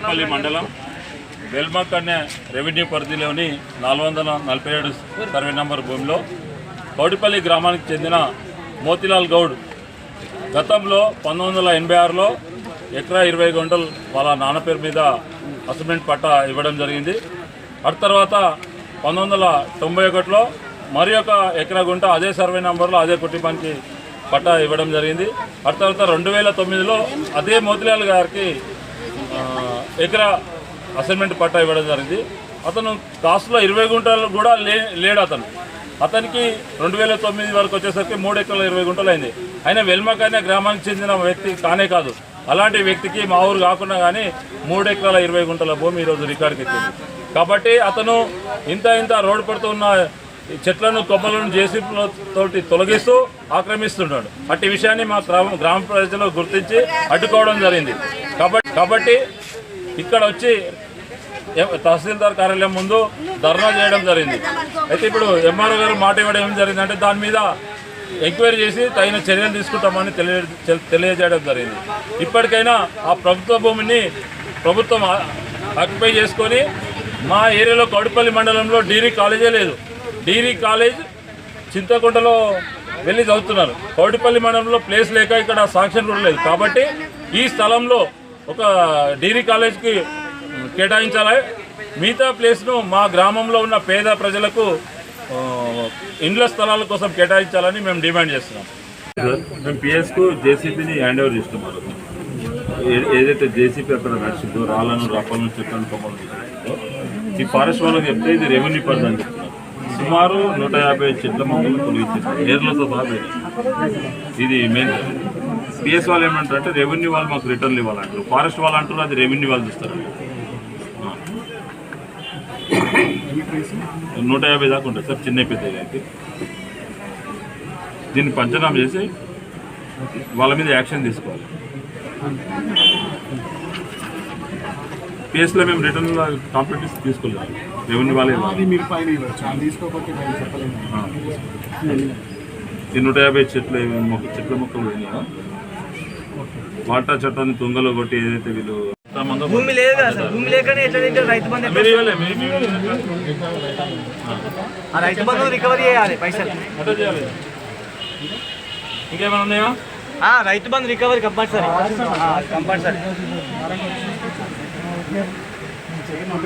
పల్లి మండలం వెల్మక్ అనే రెవెన్యూ పరిధిలోని నాలుగు వందల నలభై ఏడు సర్వే నంబర్ భూమిలో కౌడిపల్లి గ్రామానికి చెందిన మోతిలాల్ గౌడ్ గతంలో పంతొమ్మిది వందల ఎనభై ఆరులో ఎకరా ఇరవై గంటలు వాళ్ళ నాన్న పేరు మీద అసెంబ్మెంట్ పట్టా ఇవ్వడం జరిగింది. అటు తర్వాత పంతొమ్మిది వందల తొంభై ఒకటిలో మరి ఒక ఎకరా గుంట అదే సర్వే నంబర్లో అదే కుటుంబానికి పట్టా ఇవ్వడం జరిగింది. ఆ తర్వాత రెండు వేల తొమ్మిదిలో అదే మోతిలాల్ గారికి ఎకరా అసైన్మెంట్ పట్టా ఇవ్వడం జరిగింది. అతను కాస్ట్లో ఇరవై గుంటలు కూడా లే లేడు అతను. అతనికి రెండు వేల తొమ్మిది వరకు వచ్చేసరికి మూడు ఎకరాల ఇరవై గుంటలు అయింది. ఆయన వెల్మకైనా గ్రామానికి చెందిన వ్యక్తి కానే కాదు. అలాంటి వ్యక్తికి మా ఊరు కాకుండా కానీ మూడు ఎకరాల ఇరవై గుంటల భూమి ఈరోజు రికార్డుకి ఎక్కింది. కాబట్టి అతను ఇంత ఇంత రోడ్డు పడుతున్న చెట్లను కొమ్మలను జేసీబీల తోటి తొలగిస్తూ ఆక్రమిస్తున్నాడు అట్టి విషయాన్ని మా గ్రామ గ్రామ ప్రజలు గుర్తించి అడ్డుకోవడం జరిగింది. కాబట్టి కాబట్టి ఇక్కడ వచ్చి తహసీల్దార్ కార్యాలయం ముందు ధర్నా చేయడం జరిగింది. అయితే ఇప్పుడు ఎంఆర్ఓ గారు మాట ఇవ్వడం ఏం జరిగిందంటే దాని మీద ఎంక్వైరీ చేసి తగిన చర్యలు తీసుకుంటామని తెలియ తెలియజేయడం జరిగింది. ఇప్పటికైనా ఆ ప్రభుత్వ భూమిని ప్రభుత్వం ఆక్యుపై చేసుకొని మా ఏరియాలో కౌడిపల్లి మండలంలో డీరీ కాలేజే లేదు. డిగ్రీ కాలేజ్ చింతకుంటలో వెళ్ళి చదువుతున్నారు. కోటిపల్లి మండలంలో ప్లేస్ లేక ఇక్కడ సాంక్షన్ కూడా లేదు. కాబట్టి ఈ స్థలంలో ఒక డిగ్రీ కాలేజ్కి కేటాయించాలి. మిగతా ప్లేస్ను మా గ్రామంలో ఉన్న పేద ప్రజలకు ఇండ్ల స్థలాల కోసం కేటాయించాలని మేము డిమాండ్ చేస్తున్నాం. మేము పిఎస్కు జేసీబీని హ్యాండ్ ఓవర్ చేస్తున్నాం ఏదైతే జేసీపీ అక్కడ నడిచిందో రాళ్ళను రప్పలను చెట్లను కొమ్మలను ఈ ఫారెస్ట్ వాళ్ళకి చెప్తే ఇది రెవెన్యూ పరిధి చెప్తున్నారు. సుమారు నూట యాభై చెట్ల మొక్కలు తొలగించారు నేర్లతో సహా ఇది మెయిన్ పిఎస్ వాళ్ళు ఏమంటారు అంటే రెవెన్యూ వాళ్ళు మాకు రిటర్న్ ఇవ్వాలంటారు. ఫారెస్ట్ వాళ్ళు అంటారు అది రెవెన్యూ వాళ్ళు చూస్తారు నూట యాభై దాకా ఉంటుంది సార్ చిన్న పెద్ద అయితే. దీన్ని పంచనామా చేసి వాళ్ళ మీద యాక్షన్ తీసుకోవాలి. కేసులో మేము రిటర్న్ కంప్లీట్ తీసుకోలేదు. రెవెన్యూ వాళ్ళే నూట యాభై చెట్లు చెట్ల మొక్కలు పోయినాయో వాటా చట్టాన్ని తుంగలో కొట్టి ఏదైతే వీళ్ళు భూమి లేదు కదా సార్ భూమి లేకనే ఎట్లా తింటారు? రైతు బంధు ఆ రైతు బంధు రికవరీ చేయాలి పైసలు. ఎట్లా చేయాలి? ఇంకేమైనా ఉన్నాయా? ఆ, Rythu Bandhu recovery compulsory compulsory 你这一毛都